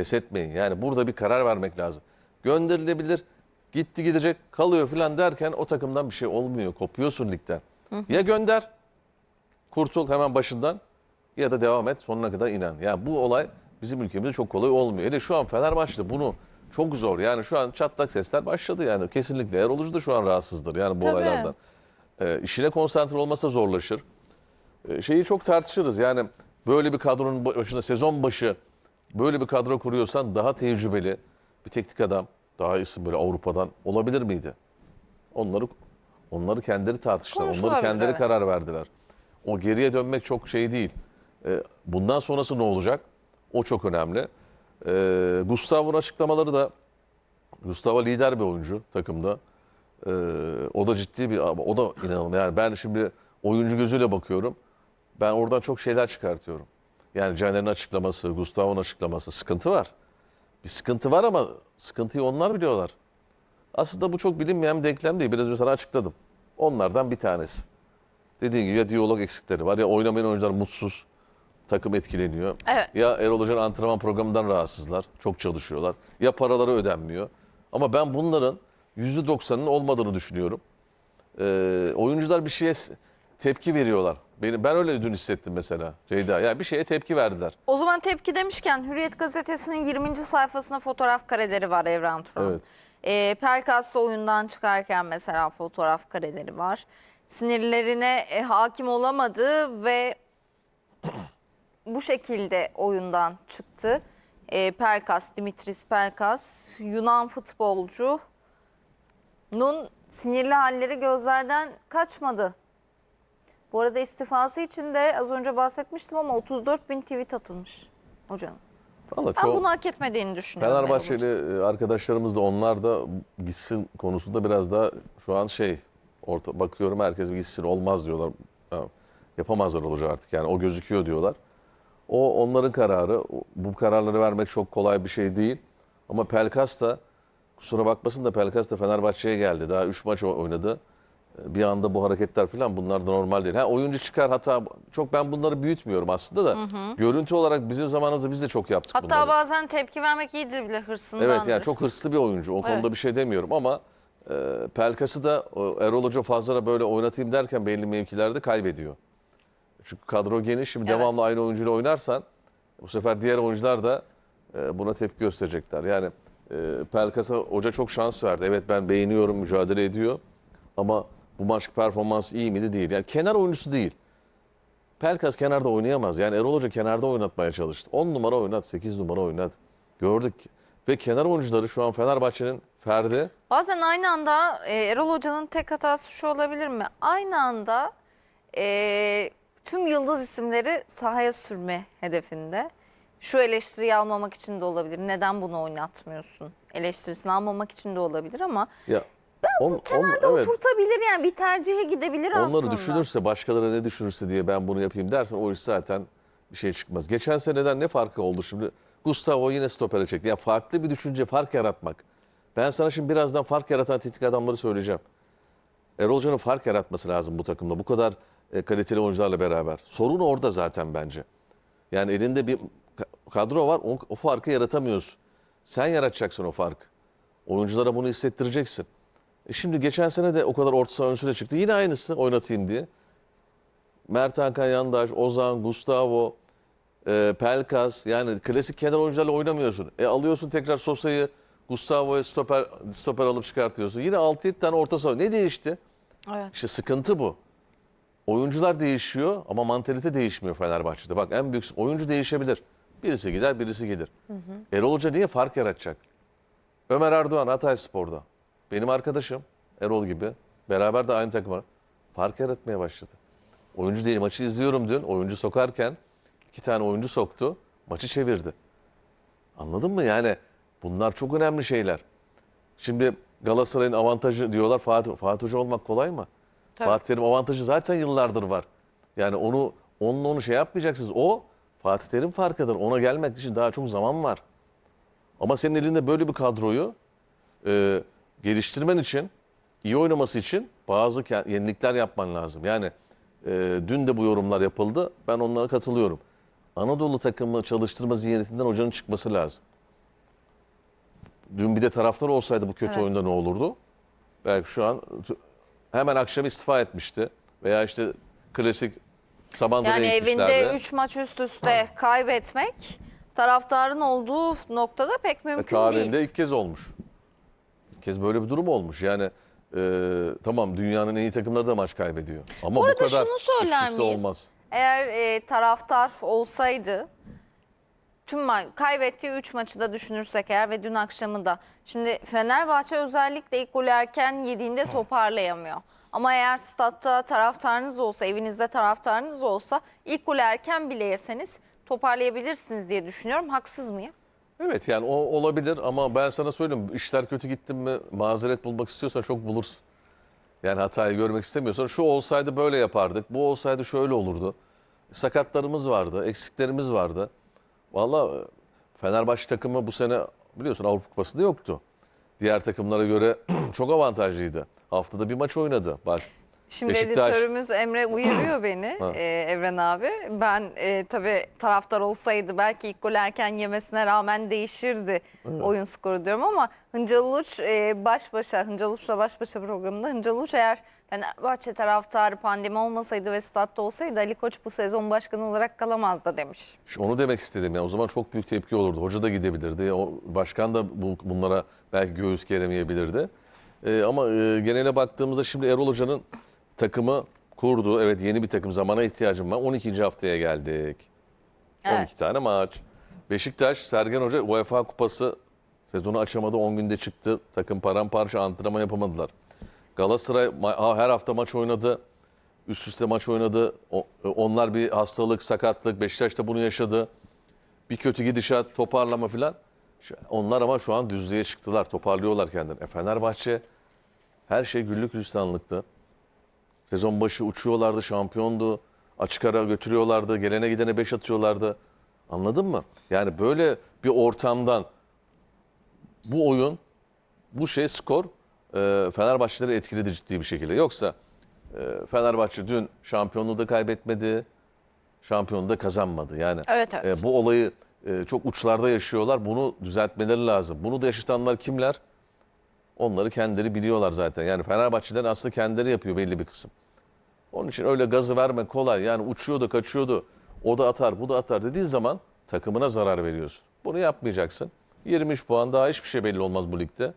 Pes etmeyin. Yani burada bir karar vermek lazım. Gönderilebilir. Gitti gidecek kalıyor falan derken o takımdan bir şey olmuyor. Kopuyorsun ligden. Ya gönder. Kurtul hemen başından ya da devam et sonuna kadar inan. Yani bu olay bizim ülkemizde çok kolay olmuyor. Hele şu an Fenerbahçe'de bunu çok zor. Yani şu an çatlak sesler başladı yani. Kesinlikle Erol Hoca da şu an rahatsızdır yani bu Tabii. olaylardan. Ee, işine konsantre olmasa zorlaşır. Ee, şeyi çok tartışırız yani böyle bir kadronun başında sezon başı böyle bir kadro kuruyorsan daha tecrübeli bir teknik adam daha isim böyle Avrupa'dan olabilir miydi? Onları onları kendileri tartıştılar. Onları kendileri evet. karar verdiler. O geriye dönmek çok şey değil. Ee, bundan sonrası ne olacak? O çok önemli. Ee, Gustavo'nun açıklamaları da Gustavo lider bir oyuncu takımda. Ee, o da ciddi bir o da inanılmaz. Yani ben şimdi oyuncu gözüyle bakıyorum. Ben oradan çok şeyler çıkartıyorum. Yani Caner'in açıklaması, Gustavo'nun açıklaması sıkıntı var. Bir sıkıntı var ama sıkıntıyı onlar biliyorlar. Aslında bu çok bilinmeyen bir denklem değil. Biraz önce sana açıkladım. Onlardan bir tanesi. Dediğin gibi ya diyalog eksikleri var ya oynamayan oyuncular mutsuz. Takım etkileniyor. Evet. Ya Erol Hoca'nın antrenman programından rahatsızlar. Çok çalışıyorlar. Ya paraları ödenmiyor. Ama ben bunların %90'ının olmadığını düşünüyorum. Ee, oyuncular bir şeye tepki veriyorlar. Benim, ben öyle dün hissettim mesela Ceyda. Yani bir şeye tepki verdiler. O zaman tepki demişken Hürriyet Gazetesi'nin 20. sayfasında fotoğraf kareleri var Evren Turan. Evet. Ee, Pelkas oyundan çıkarken mesela fotoğraf kareleri var. Sinirlerine e, hakim olamadı ve bu şekilde oyundan çıktı. Ee, Pelkas, Dimitris Pelkas, Yunan futbolcunun sinirli halleri gözlerden kaçmadı. Bu arada istifası için de az önce bahsetmiştim ama 34 bin tweet atılmış hocanın. Vallahi Ben bunu hak etmediğini düşünüyorum. Fenerbahçeli e, arkadaşlarımız da onlar da gitsin konusunda biraz daha şu an şey orta bakıyorum herkes gitsin olmaz diyorlar. Yapamazlar olacak artık yani o gözüküyor diyorlar. O onların kararı. Bu kararları vermek çok kolay bir şey değil. Ama Pelkas da kusura bakmasın da Pelkas da Fenerbahçe'ye geldi. Daha 3 maç oynadı. Bir anda bu hareketler falan bunlar da normal değil. Ha oyuncu çıkar hata çok ben bunları büyütmüyorum aslında da. Görüntü olarak bizim zamanımızda biz de çok yaptık Hatta bunları. bazen tepki vermek iyidir bile hırsındandır. Evet yani çok hırslı bir oyuncu. O konuda Evet. bir şey demiyorum ama e, Pelkas'ı da Erol Hoca fazla da böyle oynatayım derken belli mevkilerde kaybediyor. Çünkü kadro geniş. Şimdi Evet. devamlı aynı oyuncuyla oynarsan bu sefer diğer oyuncular da e, buna tepki gösterecekler. Yani e, Pelkas'a hoca çok şans verdi. Evet ben beğeniyorum, mücadele ediyor. Ama bu maç performans iyi miydi? Değil. Yani kenar oyuncusu değil. Pelkas kenarda oynayamaz. Yani Erol Hoca kenarda oynatmaya çalıştı. 10 numara oynat, 8 numara oynat. Gördük. Ve kenar oyuncuları şu an Fenerbahçe'nin Ferdi. Bazen aynı anda e, Erol Hoca'nın tek hatası şu olabilir mi? Aynı anda e, tüm yıldız isimleri sahaya sürme hedefinde. Şu eleştiriyi almamak için de olabilir. Neden bunu oynatmıyorsun? Eleştirisini almamak için de olabilir ama Ya on- on- kenarda evet. oturtabilir yani bir tercihe gidebilir aslında. Onları düşünürse, başkaları ne düşünürse diye ben bunu yapayım dersen o iş zaten bir şey çıkmaz. Geçen seneden ne farkı oldu şimdi? Gustavo yine stopere çekti. Yani farklı bir düşünce, fark yaratmak. Ben sana şimdi birazdan fark yaratan teknik adamları söyleyeceğim. Erol Hoca'nın fark yaratması lazım bu takımda. Bu kadar e, kaliteli oyuncularla beraber. Sorun orada zaten bence. Yani elinde bir ka- kadro var, o, o farkı yaratamıyorsun. Sen yaratacaksın o farkı. Oyunculara bunu hissettireceksin. E şimdi geçen sene de o kadar orta saha önsüne çıktı. Yine aynısı oynatayım diye. Mert Hakan Yandaş, Ozan, Gustavo, e, Pelkas yani klasik kenar oyuncularla oynamıyorsun. E alıyorsun tekrar Sosa'yı, Gustavo'yu stoper, stoper alıp çıkartıyorsun. Yine 6-7 tane orta saha. Ne değişti? Evet. İşte sıkıntı bu. Oyuncular değişiyor ama mantalite değişmiyor Fenerbahçe'de. Bak en büyük oyuncu değişebilir. Birisi gider, birisi gelir. Erol Hoca niye fark yaratacak? Ömer Erdoğan Hatay Spor'da. Benim arkadaşım Erol gibi. Beraber de aynı takıma fark yaratmaya başladı. Oyuncu değil maçı izliyorum dün. Oyuncu sokarken iki tane oyuncu soktu. Maçı çevirdi. Anladın mı? Yani bunlar çok önemli şeyler. Şimdi Galatasaray'ın avantajı diyorlar Fatih, Fatih Hoca olmak kolay mı? Tabii. Fatih Terim avantajı zaten yıllardır var. Yani onu onun onu şey yapmayacaksınız. O Fatih Terim farkıdır. Ona gelmek için daha çok zaman var. Ama senin elinde böyle bir kadroyu e, geliştirmen için, iyi oynaması için bazı yenilikler yapman lazım. Yani e, dün de bu yorumlar yapıldı. Ben onlara katılıyorum. Anadolu takımı çalıştırma zihniyetinden hocanın çıkması lazım. dün bir de taraftar olsaydı bu kötü Evet. oyunda ne olurdu? Belki şu an hemen akşam istifa etmişti. Veya işte klasik Samandıra'ya Yani evinde 3 maç üst üste kaybetmek taraftarın olduğu noktada pek E, mümkün tarihinde değil. ilk kez olmuş. İlk kez böyle bir durum olmuş. Yani e, tamam dünyanın en iyi takımları da maç kaybediyor. Ama bu, arada kadar şunu söyler üst üste miyiz? olmaz. Eğer e, taraftar olsaydı tüm ma- kaybettiği 3 maçı da düşünürsek eğer ve dün akşamı da. Şimdi Fenerbahçe özellikle ilk golü erken yediğinde toparlayamıyor. Ama eğer statta taraftarınız olsa, evinizde taraftarınız olsa ilk golü erken bile yeseniz toparlayabilirsiniz diye düşünüyorum. Haksız mıyım? Evet yani o olabilir ama ben sana söyleyeyim işler kötü gittin mi mazeret bulmak istiyorsan çok bulursun. Yani hatayı görmek istemiyorsan şu olsaydı böyle yapardık, bu olsaydı şöyle olurdu. Sakatlarımız vardı, eksiklerimiz vardı. Vallahi Fenerbahçe takımı bu sene biliyorsun Avrupa Kupası'nda yoktu. Diğer takımlara göre çok avantajlıydı. Haftada bir maç oynadı. Bak Şimdi Beşiktaş- editörümüz Emre uyarıyor beni e, Evren abi. Ben e, tabii taraftar olsaydı belki ilk gol erken yemesine rağmen değişirdi oyun skoru diyorum ama Hıncal Uluç e, baş başa, Hıncal Uluç'la baş başa programında Hıncal Uluç eğer Fenerbahçe taraftarı pandemi olmasaydı ve statta olsaydı Ali Koç bu sezon başkanı olarak kalamazdı demiş. İşte onu demek istedim ya. O zaman çok büyük tepki olurdu. Hoca da gidebilirdi. O başkan da bu, bunlara belki göğüs geremeyebilirdi. Ee, ama e, genele baktığımızda şimdi Erol Hoca'nın takımı kurdu. Evet yeni bir takım zamana ihtiyacım var. 12. haftaya geldik. Evet. 12 tane maç. Beşiktaş, Sergen Hoca UEFA Kupası sezonu açamadı. 10 günde çıktı. Takım paramparça antrenman yapamadılar. Galatasaray her hafta maç oynadı. Üst üste maç oynadı. O- onlar bir hastalık, sakatlık. Beşiktaş da bunu yaşadı. Bir kötü gidişat, toparlama filan. Onlar ama şu an düzlüğe çıktılar. Toparlıyorlar kendilerini. E Fenerbahçe her şey güllük gülistanlıktı. Sezon başı uçuyorlardı, şampiyondu. Açık ara götürüyorlardı. Gelene gidene beş atıyorlardı. Anladın mı? Yani böyle bir ortamdan bu oyun, bu şey skor e, Fenerbahçeleri etkiledi ciddi bir şekilde. Yoksa e, Fenerbahçe dün şampiyonluğu da kaybetmedi, şampiyonluğu da kazanmadı. Yani Evet, evet. e, bu olayı e, çok uçlarda yaşıyorlar. Bunu düzeltmeleri lazım. Bunu da yaşatanlar kimler? Onları kendileri biliyorlar zaten. Yani Fenerbahçeler aslında kendileri yapıyor belli bir kısım. Onun için öyle gazı verme kolay. Yani uçuyordu, kaçıyordu. O da atar, bu da atar dediği zaman takımına zarar veriyorsun. Bunu yapmayacaksın. 23 puan daha hiçbir şey belli olmaz bu ligde.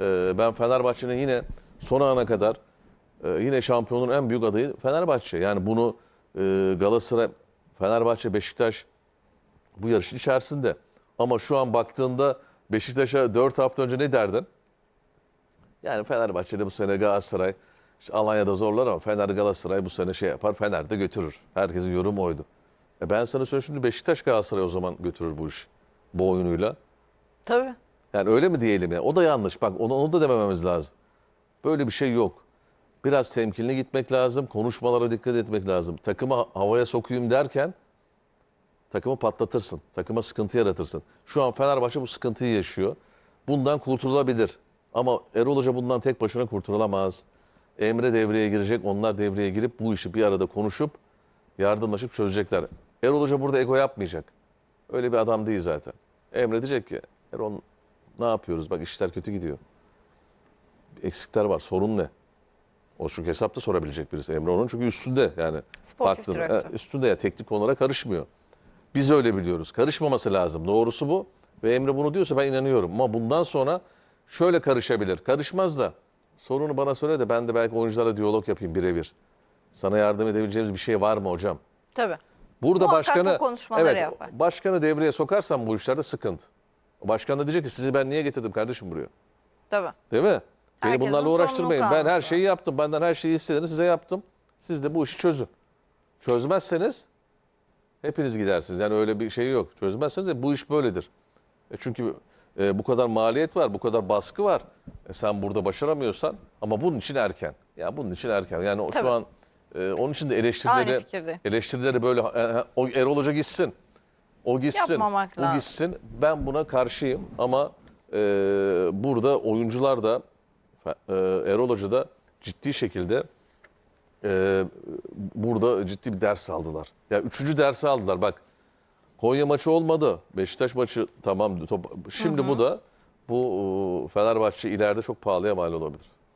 Ee, ben Fenerbahçe'nin yine son ana kadar e, yine şampiyonun en büyük adayı Fenerbahçe. Yani bunu e, Galatasaray, Fenerbahçe, Beşiktaş bu yarışın içerisinde. Ama şu an baktığında Beşiktaş'a 4 hafta önce ne derdin? Yani Fenerbahçe'de bu sene Galatasaray işte Alanya'da zorlar ama Fener Galatasaray bu sene şey yapar. Fener de götürür. Herkesin yorumu oydu. E ben sana söyleyeyim şimdi Beşiktaş Galatasaray o zaman götürür bu iş. Bu oyunuyla. Tabii. Yani öyle mi diyelim ya? O da yanlış. Bak onu, onu da demememiz lazım. Böyle bir şey yok. Biraz temkinli gitmek lazım. Konuşmalara dikkat etmek lazım. Takımı ha- havaya sokuyum derken takımı patlatırsın. Takıma sıkıntı yaratırsın. Şu an Fenerbahçe bu sıkıntıyı yaşıyor. Bundan kurtulabilir. Ama Erol Hoca bundan tek başına kurtulamaz. Emre devreye girecek. Onlar devreye girip bu işi bir arada konuşup yardımlaşıp çözecekler. Erol Hoca burada ego yapmayacak. Öyle bir adam değil zaten. Emre diyecek ki Erol ne yapıyoruz? Bak işler kötü gidiyor. Eksikler var. Sorun ne? O çünkü hesapta sorabilecek birisi. Emre onun çünkü üstünde yani. Sportif baktığında- direktör. üstünde ya teknik konulara karışmıyor. Biz öyle biliyoruz. Karışmaması lazım. Doğrusu bu. Ve Emre bunu diyorsa ben inanıyorum. Ama bundan sonra şöyle karışabilir. Karışmaz da sorunu bana söyle de ben de belki oyuncularla diyalog yapayım birebir. Sana yardım edebileceğimiz bir şey var mı hocam? Tabii. Burada Muhakkak başkanı bu konuşmaları evet, yapar. başkanı devreye sokarsan bu işlerde sıkıntı. Başkan da diyecek ki sizi ben niye getirdim kardeşim buraya? Tabii. Değil mi? Beni Herkesin bunlarla uğraştırmayın. Ben her şeyi yaptım. Benden her şeyi istediğini size yaptım. Siz de bu işi çözün. Çözmezseniz hepiniz gidersiniz. Yani öyle bir şey yok. Çözmezseniz de bu iş böyledir. E çünkü e, bu kadar maliyet var, bu kadar baskı var. E sen burada başaramıyorsan ama bunun için erken. Ya bunun için erken. Yani o, Tabii. şu an e, onun için de Aynı eleştirileri fikirdeyim. eleştirileri böyle e, e, o Erol Hoca gitsin. O gitsin. Yapmamak o lazım. gitsin. Ben buna karşıyım ama e, burada oyuncular da e, Erol Hoca da ciddi şekilde e, burada ciddi bir ders aldılar. Ya üçüncü dersi aldılar. Bak Konya maçı olmadı. Beşiktaş maçı tamam. Top, şimdi bu da bu Fenerbahçe ileride çok pahalıya mal olabilir.